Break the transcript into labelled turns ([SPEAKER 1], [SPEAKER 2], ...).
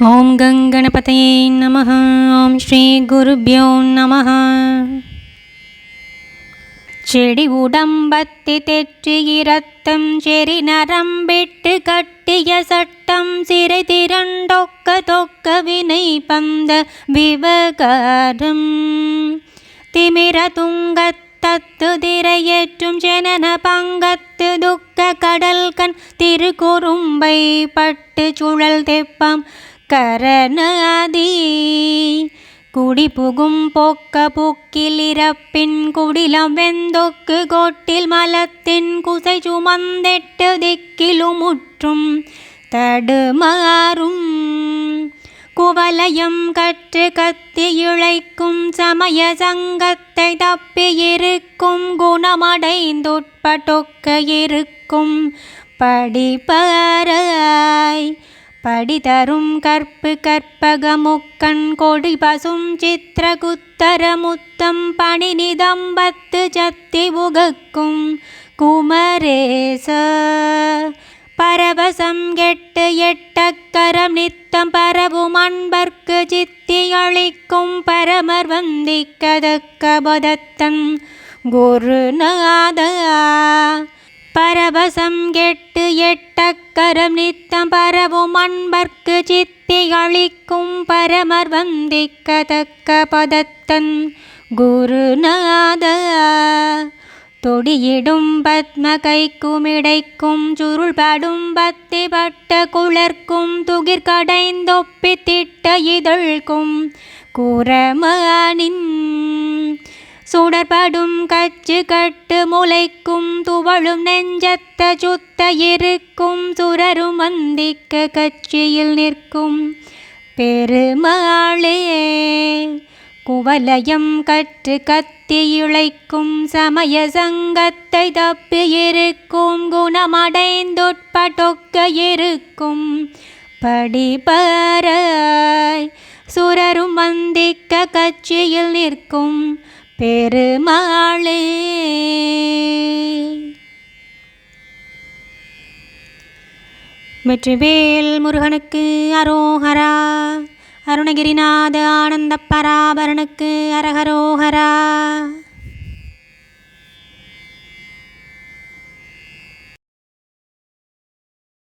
[SPEAKER 1] ஓம் கங்கணபதையே நம ஓம் ஸ்ரீ குருபியோ நம செடி உடம்பத்தி தெற்றி இரத்தம் செறி நரம்பிட்டு கட்டிய சட்டம் சிறை திரண்டொக்க தொக்க வினை பந்த விவகாரம். திமிர துங்கத் தத்து திரையேற்றும் ஜனன பங்கத்து துக்க கடல் கண் திருக்குறும்பை பட்டு சுழல் தெப்பம் கரணாதி. குடி புகும் போக்க பூக்கில் இறப்பின் குடிலம் வெந்தொக்கு கோட்டில் மலத்தின் குசை சுமந்தெட்டு திக்கிலும் முற்றும் தடுமாறும். குவலயம் கற்று கத்தி இழைக்கும் சமய சங்கத்தை தப்பி இருக்கும் குணமடைந்துட்பட்டொக்க இருக்கும் படிப்பாராய் படிதரும் கற்பு கற்பகமுக்கண் கொடி பசும் சித்திரகுத்தரமுத்தம் முத்தம் பணி சத்தி உகக்கும் குமரேச. பரவசம் கெட்டு எட்டக்கரம் நித்தம் பரவும் அன்பர்க்கு சித்தி அளிக்கும் பரமர் வந்திக்கதக்க பதத்தன் குருநாதா. பரவசம் கெட்டு எட்டக்கரம் நித்தம் பரவும் அன்பர்க்கு சித்தி அளிக்கும் பரமர் வந்திக்கதக்க பதத்தன் குருநாத. தொடியிடும் பத்ம கைக்கும் கைக்குமிடைக்கும் சுருள்படும் பத்தி பட்ட குளர்க்கும் துகிர் கடைந்தொப்பி திட்ட இதழ்க்கும் குரமானின் சுடர்படும் கச்சு கட்டு முளைக்கும் துவளும் நெஞ்சத்த சுத்த இருக்கும் சுரரும் வந்திக்க கட்சியில் நிற்கும். பெருமாளே குவலயம் கற்று கத்தி இழைக்கும் சமய சங்கத்தை தப்பி இருக்கும் குணமடைந்துட்பட்டொக்க இருக்கும் படிபராய் சுரரும் வந்திக்க கட்சியில் நிற்கும். பெருமாளே. வெற்றிவேல் முருகனுக்கு அரோஹரா அருணகிரிநாத ஆனந்த பராபரனுக்கு அரகரோஹரா